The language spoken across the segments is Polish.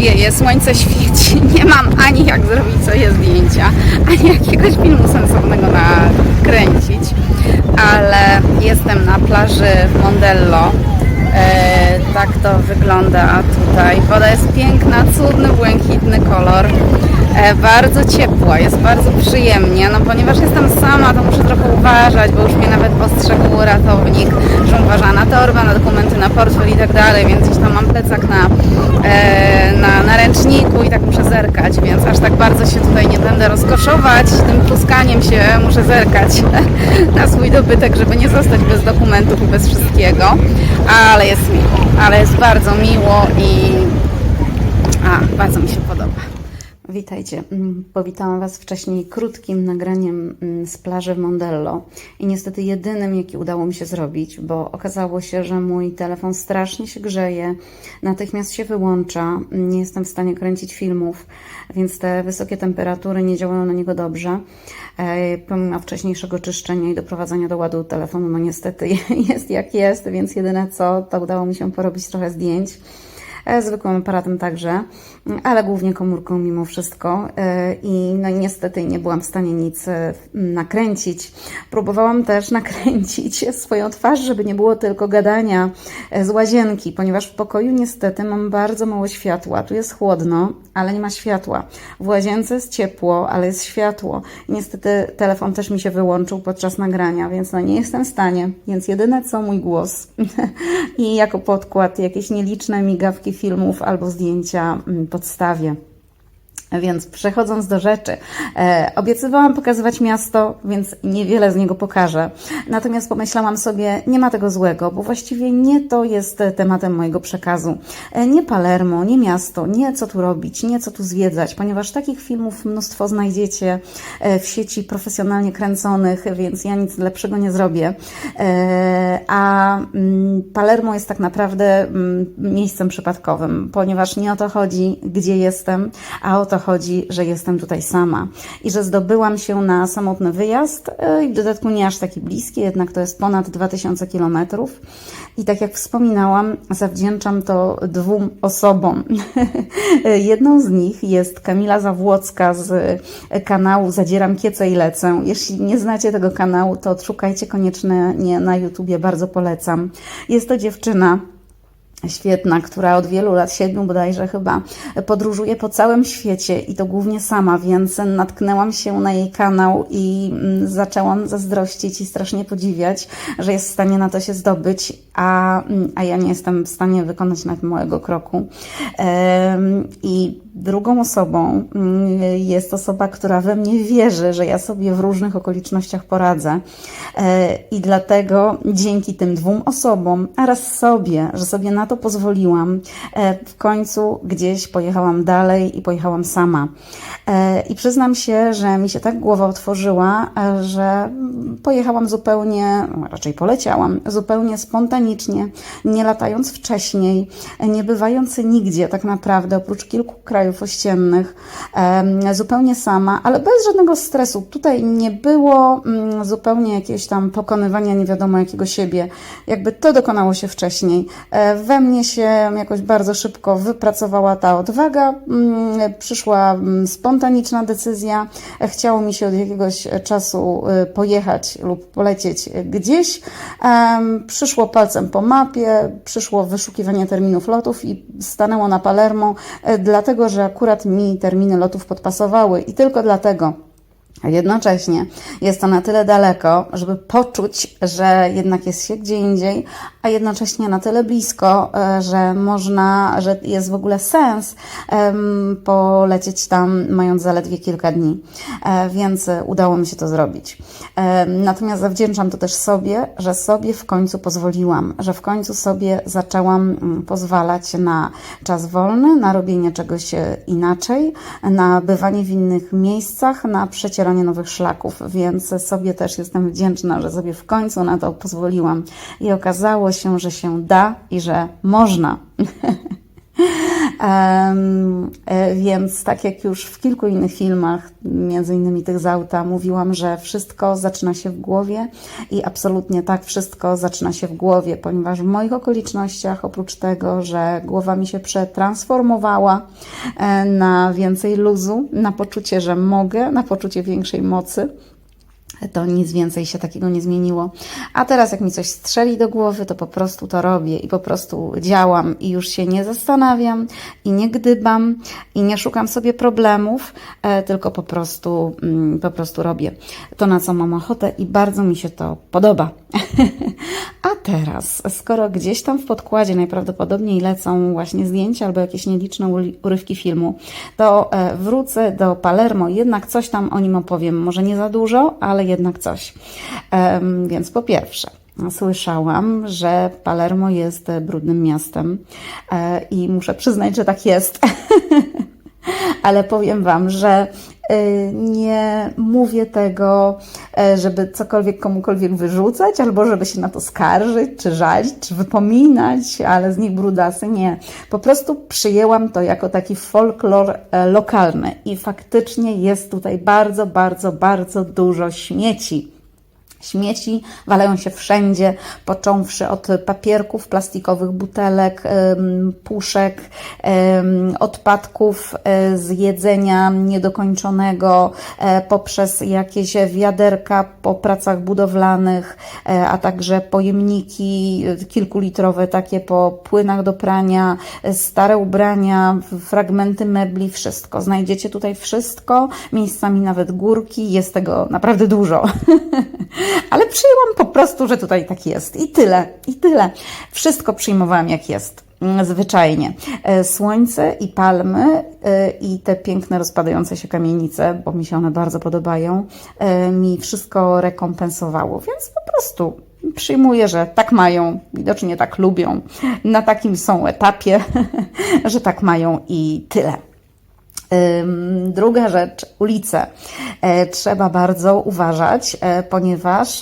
wieje, słońce świeci, nie mam ani jak zrobić sobie zdjęcia, ani jakiegoś filmu sensownego nakręcić, ale jestem na plaży Mondello. E, tak to wygląda tutaj. Woda jest piękna, cudny, błękitny kolor. E, bardzo ciepła, jest bardzo przyjemnie, no ponieważ jestem sama, to muszę trochę uważać, bo już mnie nawet ostrzegł ratownik, że uważa na torbę, na dokumenty, na portfel i tak dalej, więc gdzieś tam mam plecak na, e, na, na ręczniku i tak muszę zerkać, więc aż tak bardzo się tutaj nie będę rozkoszować, tym pluskaniem się muszę zerkać na swój dobytek, żeby nie zostać bez dokumentów i bez wszystkiego, ale jest miło, ale jest bardzo miło i a, bardzo mi się podoba. Witajcie. Mm, Powitałam Was wcześniej krótkim nagraniem mm, z plaży w Mondello i niestety jedynym, jaki udało mi się zrobić, bo okazało się, że mój telefon strasznie się grzeje, natychmiast się wyłącza, nie jestem w stanie kręcić filmów, więc te wysokie temperatury nie działają na niego dobrze. E, Pomimo wcześniejszego czyszczenia i doprowadzania do ładu telefonu, no niestety jest jak jest, więc jedyne co, to udało mi się porobić trochę zdjęć zwykłym aparatem także, ale głównie komórką mimo wszystko e, i no niestety nie byłam w stanie nic e, nakręcić. Próbowałam też nakręcić swoją twarz, żeby nie było tylko gadania e, z łazienki, ponieważ w pokoju niestety mam bardzo mało światła. Tu jest chłodno, ale nie ma światła. W łazience jest ciepło, ale jest światło. Niestety telefon też mi się wyłączył podczas nagrania, więc no nie jestem w stanie. Więc jedyne co mój głos i jako podkład jakieś nieliczne migawki filmów albo zdjęcia mm, podstawię. Więc przechodząc do rzeczy, e, obiecywałam pokazywać miasto, więc niewiele z niego pokażę. Natomiast pomyślałam sobie, nie ma tego złego, bo właściwie nie to jest tematem mojego przekazu. E, nie Palermo, nie miasto, nie co tu robić, nie co tu zwiedzać, ponieważ takich filmów mnóstwo znajdziecie e, w sieci profesjonalnie kręconych, więc ja nic lepszego nie zrobię. E, a mm, Palermo jest tak naprawdę mm, miejscem przypadkowym, ponieważ nie o to chodzi, gdzie jestem, a o to chodzi, że jestem tutaj sama i że zdobyłam się na samotny wyjazd e, i w dodatku nie aż taki bliski, jednak to jest ponad 2000 kilometrów. I tak jak wspominałam, zawdzięczam to dwóm osobom. Jedną z nich jest Kamila Zawłocka z kanału Zadzieram Kiece i Lecę. Jeśli nie znacie tego kanału, to odszukajcie koniecznie nie na YouTubie, bardzo polecam. Jest to dziewczyna, świetna, która od wielu lat, siedmiu bodajże chyba, podróżuje po całym świecie i to głównie sama, więc natknęłam się na jej kanał i mm, zaczęłam zazdrościć i strasznie podziwiać, że jest w stanie na to się zdobyć, a, mm, a ja nie jestem w stanie wykonać nawet małego kroku. I drugą osobą mm, jest osoba, która we mnie wierzy, że ja sobie w różnych okolicznościach poradzę. E, I dlatego dzięki tym dwóm osobom, oraz sobie, że sobie na to pozwoliłam, e, w końcu gdzieś pojechałam dalej i pojechałam sama. E, I przyznam się, że mi się tak głowa otworzyła, e, że pojechałam zupełnie, no, raczej poleciałam, zupełnie spontanicznie, nie latając wcześniej, nie bywając nigdzie tak naprawdę, oprócz kilku krajów ościennych, zupełnie sama, ale bez żadnego stresu. Tutaj nie było mm, zupełnie jakiegoś tam pokonywania nie wiadomo jakiego siebie. Jakby to dokonało się wcześniej. E, We mnie się jakoś bardzo szybko wypracowała ta odwaga, mm, przyszła mm, spontaniczna decyzja. Chciało mi się od jakiegoś czasu e, pojechać lub polecieć gdzieś. Przyszło palcem po mapie, przyszło wyszukiwanie terminów lotów i stanęło na Palermo, e, dlatego że akurat mi terminy lotów podpasowały i tylko dlatego. A jednocześnie jest to na tyle daleko, żeby poczuć, że jednak jest się gdzie indziej, a jednocześnie na tyle blisko, e, że można, że jest w ogóle sens polecieć tam, mając zaledwie kilka dni. E, Więc e, udało mi się to zrobić. Em, Natomiast zawdzięczam to też sobie, że sobie w końcu pozwoliłam, że w końcu sobie zaczęłam mm, pozwalać na czas wolny, na robienie czegoś e, inaczej, na bywanie w innych miejscach, na przecieranie nowych szlaków, więc sobie też jestem wdzięczna, że sobie w końcu na to pozwoliłam i okazało się, że się da i że można. E, Więc tak jak już w kilku innych filmach, między innymi tych z auta, mówiłam, że wszystko zaczyna się w głowie i absolutnie tak, wszystko zaczyna się w głowie, ponieważ w moich okolicznościach, oprócz tego, że głowa mi się przetransformowała e, na więcej luzu, na poczucie, że mogę, na poczucie większej mocy, to nic więcej się takiego nie zmieniło. A teraz, jak mi coś strzeli do głowy, to po prostu to robię i po prostu działam i już się nie zastanawiam i nie gdybam i nie szukam sobie problemów, e, tylko po prostu, mm, po prostu robię to, na co mam ochotę i bardzo mi się to podoba. A teraz, skoro gdzieś tam w podkładzie najprawdopodobniej lecą właśnie zdjęcia albo jakieś nieliczne urywki filmu, to e, wrócę do Palermo jednak coś tam o nim opowiem. Może nie za dużo, ale jednak coś. Więc po pierwsze, Słyszałam, że Palermo jest brudnym miastem e, i muszę przyznać, że tak jest. Ale powiem Wam, że nie mówię tego, e, żeby cokolwiek komukolwiek wyrzucać, albo żeby się na to skarżyć, czy żalić, czy wypominać, ale z nich brudasy nie. Po prostu przyjęłam to jako taki folklor e, lokalny i faktycznie jest tutaj bardzo, bardzo, bardzo dużo śmieci. Śmieci walają się wszędzie, począwszy od papierków, plastikowych butelek, puszek, odpadków e, z jedzenia niedokończonego, e, poprzez jakieś wiaderka po pracach budowlanych, e, a także pojemniki kilkulitrowe, takie po płynach do prania, stare ubrania, fragmenty mebli, wszystko. Znajdziecie tutaj wszystko, miejscami nawet górki, jest tego naprawdę dużo. Ale przyjęłam po prostu, że tutaj tak jest. I tyle, i tyle. Wszystko przyjmowałam jak jest. mm, Zwyczajnie. E, Słońce i palmy e, i te piękne rozpadające się kamienice, bo mi się one bardzo podobają, e, mi wszystko rekompensowało. Więc po prostu przyjmuję, że tak mają, widocznie tak lubią. Na takim są etapie, że tak mają i tyle. Druga rzecz, ulice. E, Trzeba bardzo uważać, e, ponieważ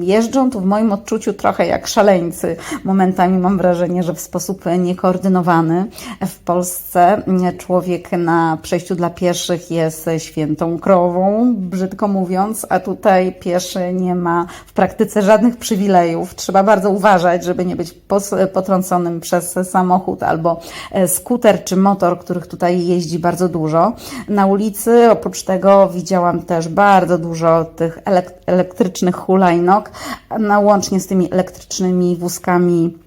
jeżdżą tu w moim odczuciu trochę jak szaleńcy. Momentami mam wrażenie, że w sposób niekoordynowany. W Polsce człowiek na przejściu dla pieszych jest świętą krową, brzydko mówiąc, a tutaj pieszy nie ma w praktyce żadnych przywilejów. Trzeba bardzo uważać, żeby nie być potrąconym przez samochód albo e, skuter czy motor, których tutaj jeździ bardzo dużo. Na ulicy oprócz tego widziałam też bardzo dużo tych elek- elektrycznych hulajnóg, no, łącznie z tymi elektrycznymi wózkami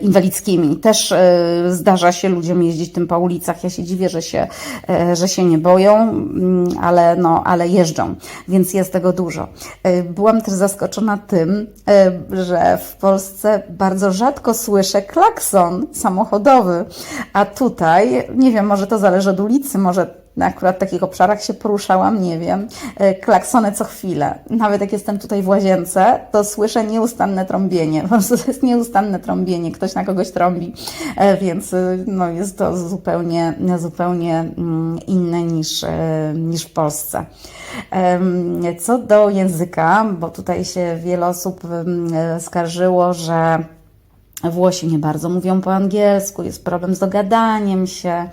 inwalidzkimi. Też e, zdarza się ludziom jeździć tym po ulicach. Ja się dziwię, że się, e, że się nie boją, mm, ale, no, ale jeżdżą, więc jest tego dużo. E, Byłam też zaskoczona tym, e, że w Polsce bardzo rzadko słyszę klakson samochodowy, a tutaj, nie wiem, może to zależy od ulicy, może na akurat takich obszarach się poruszałam, nie wiem, e, klaksony co chwilę. Nawet jak jestem tutaj w łazience, to słyszę nieustanne trąbienie. Po prostu to jest nieustanne trąbienie, ktoś na kogoś trąbi, E, więc e, no, jest to zupełnie, zupełnie mm, inne niż, niż w Polsce. Co do języka, bo tutaj się wiele osób mm, skarżyło, że Włosi nie bardzo mówią po angielsku, jest problem z dogadaniem się.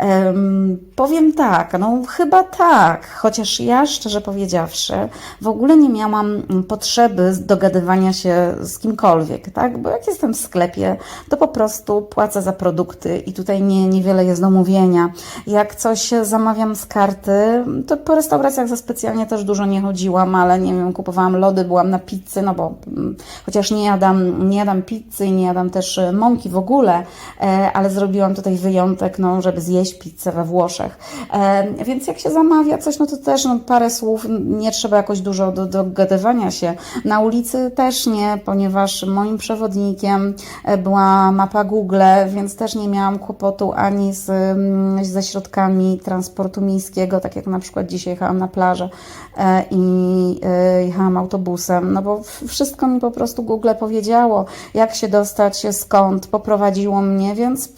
Em, powiem tak, no chyba tak, chociaż ja szczerze powiedziawszy, w ogóle nie miałam potrzeby dogadywania się z kimkolwiek, tak? Bo jak jestem w sklepie, to po prostu płacę za produkty i tutaj nie, niewiele jest do mówienia. Jak coś zamawiam z karty, to po restauracjach za specjalnie też dużo nie chodziłam, ale nie wiem, kupowałam lody, byłam na pizzy, no bo mm, chociaż nie jadam, nie jadam pizzy i nie jadam też mąki w ogóle, e, ale zrobiłam tutaj wyjątek, no, żeby zjeść pizzę we Włoszech. E, Więc jak się zamawia coś, no to też no, parę słów, nie trzeba jakoś dużo do dogadywania się. Na ulicy też nie, ponieważ moim przewodnikiem e, była mapa Google, więc też nie miałam kłopotu ani z, mm, ze środkami transportu miejskiego, tak jak na przykład dzisiaj jechałam na plażę e, i e, jechałam autobusem, no bo wszystko mi po prostu Google powiedziało, jak się dostać, skąd, poprowadziło mnie, więc,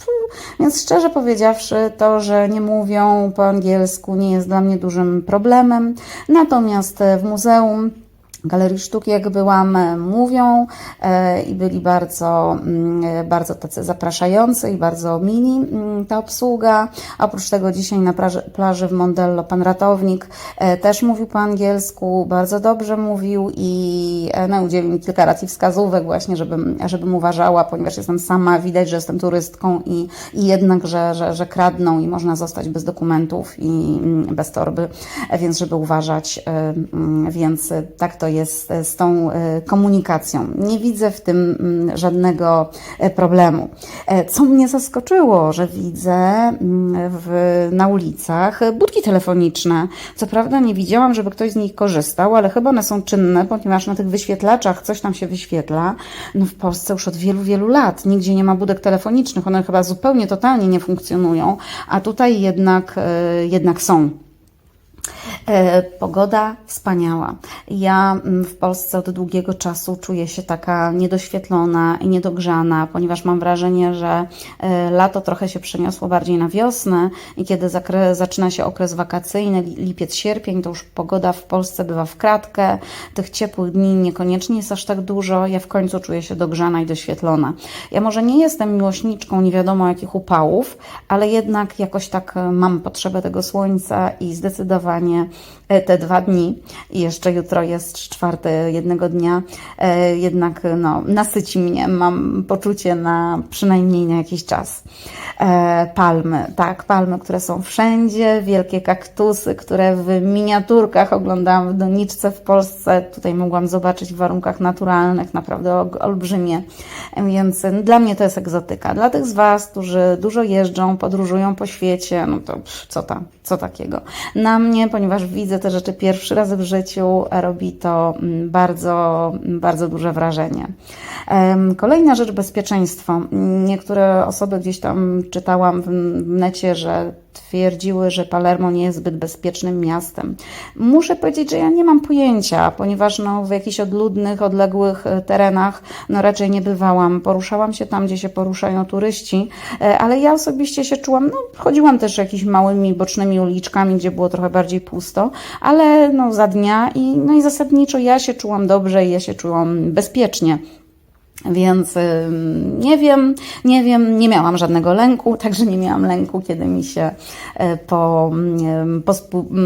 więc szczerze powiedziawszy, to, że nie mówią po angielsku nie jest dla mnie dużym problemem. Natomiast w muzeum Galerii Sztuki, jak byłam, e, mówią e, i byli bardzo, mm, e, bardzo tacy zapraszający i bardzo mili mm, ta obsługa. Oprócz tego dzisiaj na plaży, w Mondello pan ratownik też mówił po angielsku, bardzo dobrze mówił i no, udzielił mi kilka racji wskazówek właśnie, żebym, żebym uważała, ponieważ jestem sama, widać, że jestem turystką i, i jednak, że, że, że kradną i można zostać bez dokumentów i mm, bez torby, więc żeby uważać, więc tak to jest e, z tą e, komunikacją. Nie widzę w tym mm, żadnego e, problemu. Co mnie zaskoczyło, że widzę mm, w, na ulicach budki telefoniczne. Co prawda nie widziałam, żeby ktoś z nich korzystał, ale chyba one są czynne, ponieważ na tych wyświetlaczach coś tam się wyświetla. No w Polsce już od wielu, wielu lat nigdzie nie ma budek telefonicznych. One chyba zupełnie, totalnie nie funkcjonują, a tutaj jednak, jednak są. E, Pogoda wspaniała. Ja mm, w Polsce od długiego czasu czuję się taka niedoświetlona i niedogrzana, ponieważ mam wrażenie, że e, lato trochę się przeniosło bardziej na wiosnę i kiedy zaczyna się okres wakacyjny, li- lipiec, sierpień, to już pogoda w Polsce bywa w kratkę. Tych ciepłych dni niekoniecznie jest aż tak dużo. Ja w końcu czuję się dogrzana i doświetlona. Ja może nie jestem miłośniczką nie wiadomo jakich upałów, ale jednak jakoś tak e, mam potrzebę tego słońca i zdecydowanie e, te dwa dni i jeszcze jutro jest czwarte jednego dnia, e, jednak no, nasyci mnie, mam poczucie na przynajmniej na jakiś czas. E, Palmy, tak, palmy, które są wszędzie, wielkie kaktusy, które w miniaturkach oglądałam w doniczce w Polsce, tutaj mogłam zobaczyć w warunkach naturalnych, naprawdę ol- olbrzymie, więc dla mnie to jest egzotyka. Dla tych z Was, którzy dużo jeżdżą, podróżują po świecie, no to pff, co tam, co takiego. Na mnie, ponieważ widzę te rzeczy pierwszy raz w życiu, robi to mm, bardzo, bardzo duże wrażenie. Kolejna rzecz bezpieczeństwo. Niektóre osoby gdzieś tam czytałam w necie, że twierdziły, że Palermo nie jest zbyt bezpiecznym miastem. Muszę powiedzieć, że ja nie mam pojęcia, ponieważ no, w jakichś odludnych, odległych e, terenach no, raczej nie bywałam. Poruszałam się tam, gdzie się poruszają turyści, e, ale ja osobiście się czułam, no, chodziłam też jakimiś małymi, bocznymi uliczkami, gdzie było trochę bardziej pusto, ale no, za dnia i, no, i zasadniczo ja się czułam dobrze i ja się czułam bezpiecznie. Więc nie wiem, nie wiem, nie miałam żadnego lęku, także nie miałam lęku, kiedy mi się e, po, po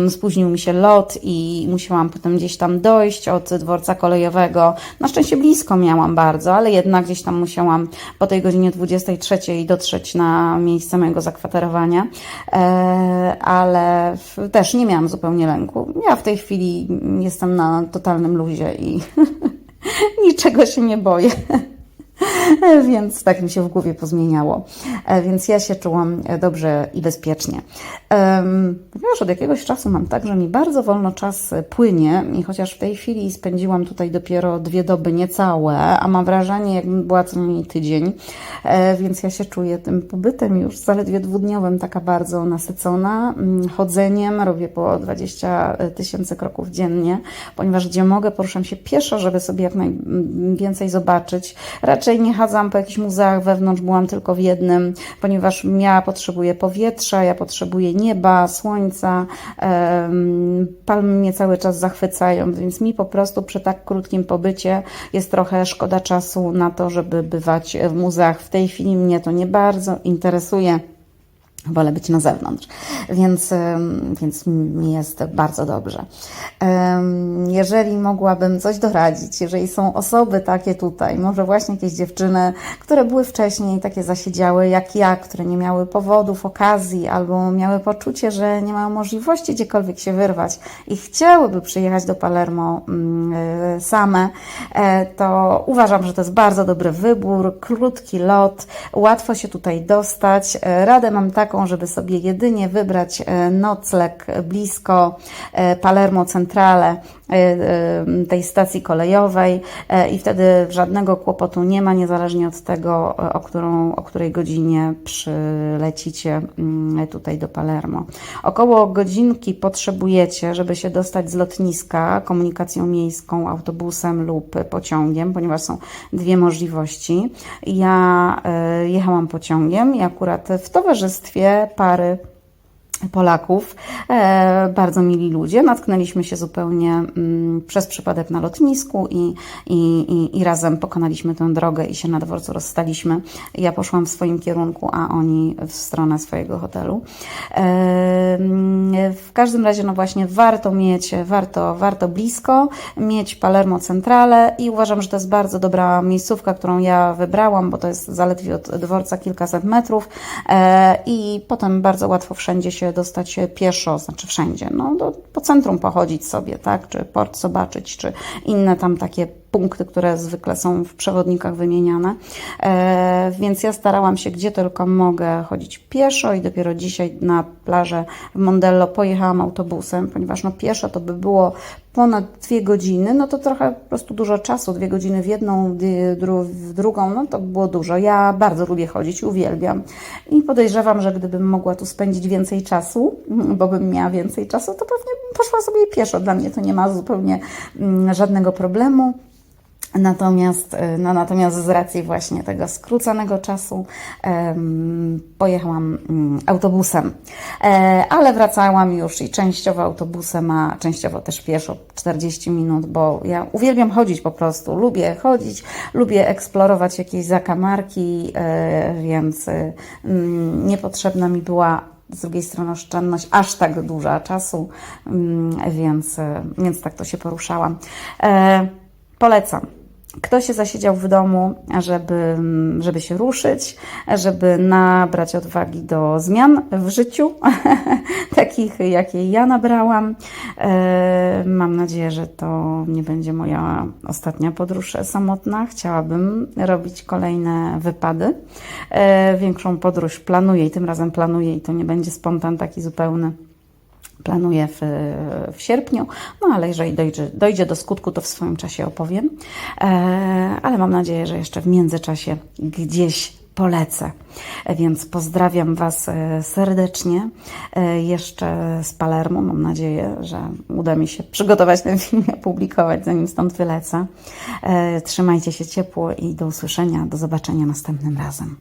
spóźnił mi się lot i musiałam potem gdzieś tam dojść od dworca kolejowego. Na szczęście blisko miałam bardzo, ale jednak gdzieś tam musiałam po tej godzinie 23 dotrzeć na miejsce mojego zakwaterowania, e, ale też nie miałam zupełnie lęku. Ja w tej chwili jestem na totalnym luzie i niczego się nie boję. Więc tak mi się w głowie pozmieniało. E, Więc ja się czułam e, dobrze i bezpiecznie. Już od jakiegoś czasu mam tak, że mi bardzo wolno czas e, płynie i chociaż w tej chwili spędziłam tutaj dopiero dwie doby niecałe, a mam wrażenie, jakbym była co najmniej tydzień, e, więc ja się czuję tym pobytem już zaledwie dwudniowym taka bardzo nasycona. Mm, Chodzeniem robię po 20 tysięcy kroków dziennie, ponieważ gdzie mogę, poruszam się pieszo, żeby sobie jak najwięcej zobaczyć. Raczej nie chadzam po jakichś muzeach wewnątrz, byłam tylko w jednym, ponieważ ja potrzebuję powietrza, ja potrzebuję nieba, słońca. Palmy mnie cały czas zachwycają, więc mi po prostu przy tak krótkim pobycie jest trochę szkoda czasu na to, żeby bywać w muzeach. W tej chwili mnie to nie bardzo interesuje. Wolę być na zewnątrz, więc, więc mi jest bardzo dobrze. Jeżeli mogłabym coś doradzić, jeżeli są osoby takie tutaj, może właśnie jakieś dziewczyny, które były wcześniej takie zasiedziałe jak ja, które nie miały powodów, okazji, albo miały poczucie, że nie mają możliwości gdziekolwiek się wyrwać i chciałyby przyjechać do Palermo mm, y, same, e, to uważam, że to jest bardzo dobry wybór, krótki lot, łatwo się tutaj dostać. E, Radę mam taką, żeby sobie jedynie wybrać e, nocleg blisko e, Palermo Centrale, tej stacji kolejowej e, i wtedy żadnego kłopotu nie ma, niezależnie od tego, e, o, którą, o której godzinie przylecicie mm, tutaj do Palermo. Około godzinki potrzebujecie, żeby się dostać z lotniska komunikacją miejską, autobusem lub pociągiem, ponieważ są dwie możliwości. Ja e, jechałam pociągiem i akurat w towarzystwie pary Polaków, e, bardzo mili ludzie. Natknęliśmy się zupełnie mm, przez przypadek na lotnisku i, i, i, razem pokonaliśmy tę drogę i się na dworcu rozstaliśmy. Ja poszłam w swoim kierunku, a oni w stronę swojego hotelu. E, mm, w każdym razie, no właśnie, warto mieć, warto, warto blisko, mieć Palermo Centrale i uważam, że to jest bardzo dobra miejscówka, którą ja wybrałam, bo to jest zaledwie od dworca kilkaset metrów e, i potem bardzo łatwo wszędzie się dostać pieszo, znaczy wszędzie, no do, po centrum pochodzić sobie, tak, czy port zobaczyć, czy inne tam takie punkty, które zwykle są w przewodnikach wymieniane. E, więc ja starałam się, gdzie tylko mogę, chodzić pieszo i dopiero dzisiaj na plażę w Mondello pojechałam autobusem, ponieważ no pieszo to by było ponad dwie godziny, no to trochę po prostu dużo czasu, dwie godziny w jedną, w drugą, no to było dużo. Ja bardzo lubię chodzić, uwielbiam i podejrzewam, że gdybym mogła tu spędzić więcej czasu, bo bym miała więcej czasu, to pewnie poszła sobie pieszo. Dla mnie to nie ma zupełnie mm, żadnego problemu. Natomiast, e, no, natomiast z racji właśnie tego skróconego czasu pojechałam mm, autobusem, e, ale wracałam już i częściowo autobusem, a częściowo też pieszo 40 minut, bo ja uwielbiam chodzić po prostu, lubię chodzić, lubię eksplorować jakieś zakamarki, e, więc e, mm, niepotrzebna mi była z drugiej strony oszczędność aż tak duża czasu, mm, więc, e, więc tak to się poruszałam. E, Polecam. Kto się zasiedział w domu, żeby, żeby się ruszyć, żeby nabrać odwagi do zmian w życiu, takich jakie ja nabrałam. E, Mam nadzieję, że to nie będzie moja ostatnia podróż samotna. Chciałabym robić kolejne wypady. E, Większą podróż planuję i tym razem planuję i to nie będzie spontan taki zupełny planuję w, w sierpniu, no ale jeżeli dojdzie, dojdzie do skutku, to w swoim czasie opowiem. E, ale mam nadzieję, że jeszcze w międzyczasie gdzieś polecę. E, Więc pozdrawiam Was e, serdecznie. E, Jeszcze z Palermo. Mam nadzieję, że uda mi się przygotować ten film i opublikować, zanim stąd wylecę. Trzymajcie się ciepło i do usłyszenia, do zobaczenia następnym razem.